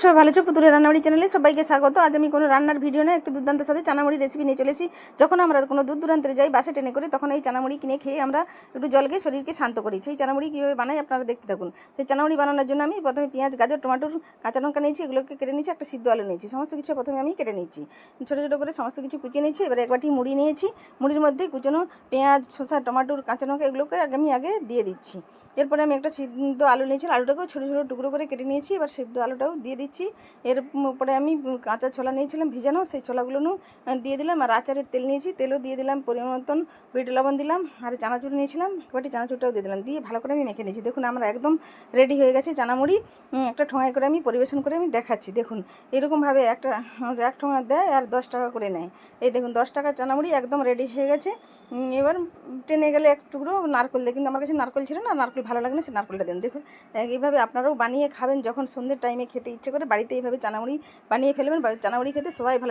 সবাই ভালো আছো পুতুলের রান্নাবাড়ি চ্যানেলে সবাইকে স্বাগত। আজ আমি কোনো রান্নার ভিডিও না একটু দুর্দান্তের সাথে চানামুড়ি রেসিপি নিয়ে চলেছি। যখন আমরা কোনো দূর দূরান্তে যাই, বাসে ট্রেনে করে, তখন এই চানামুড়ি কিনে খেয়ে আমরা একটু জলকে, শরীরকে শান্ত করি। সেই চানামুড়ি কীভাবে বানাই আপনারা দেখতে থাকুন। সেই চানামুড়ি বানানোর জন্য আমি প্রথমে পেঁয়াজ, গাজর, টমাটোর কাঁচা লঙ্কা নিয়েছি, এগুলোকে কেটে নিয়েছি, একটা সিদ্ধ আলু নিয়েছি। সমস্ত কিছু প্রথমে আমি কেটে নিয়েছি। ছোটো ছোটো করে সমস্ত কিছু কুচিয়ে নিয়েছি, এবার একবারটি মুড়ি নিয়েছি। মুড়ির মধ্যে কুচনো পেঁয়াজ, শসা, টমাটোর, কাঁচা লঙ্কা এগুলোকে আগে আমি আগে দিয়ে দিচ্ছি। এরপরে আমি একটা সিদ্ধ আলু নিয়েছি, আলুটাকেও ছোটো ছোটো টুকরো করে কেটে নিয়েছি, এবার সিদ্ধ আলুটাও দিয়ে দিচ্ছি। এর উপরে আমি কাঁচা ছোলা নিয়েছিলাম ভিজানো সেই ছোলাগুলো দিয়ে দিলাম, আর আচারের তেল নিয়েছি, তেলও দিয়ে দিলাম পরিমাণ বিট লবণ দিলাম, আর চানাচুর নিয়েছিলাম বাটি চানাচুরটাও দিয়ে দিলাম, দিয়ে ভালো করে আমি মেখে নিয়েছি। দেখুন, আমার একদম রেডি হয়ে গেছে চানামুড়ি। একটা ঠোঙায় করে আমি পরিবেশন করে আমি দেখাচ্ছি। দেখুন, এরকমভাবে একটা, এক ঠোঙা দেয় আর দশ টাকা করে নেয়। এই দেখুন, দশ টাকা চানামুড়ি একদম রেডি হয়ে গেছে। এবার টেনে গেলে এক টুকরো নারকল দেয়, কিন্তু আমার কাছে নারকল ছিল না, নারকল ভালো লাগে না, সে নারকলটা দেন। দেখুন, এইভাবে আপনারাও বানিয়ে খাবেন, যখন সন্ধ্যের টাইমে খেতে ইচ্ছে করে বাড়িতে এইভাবে চানামুড়ি বানিয়ে ফেলবেন চানামুড়ি খেতে সবাই ভালো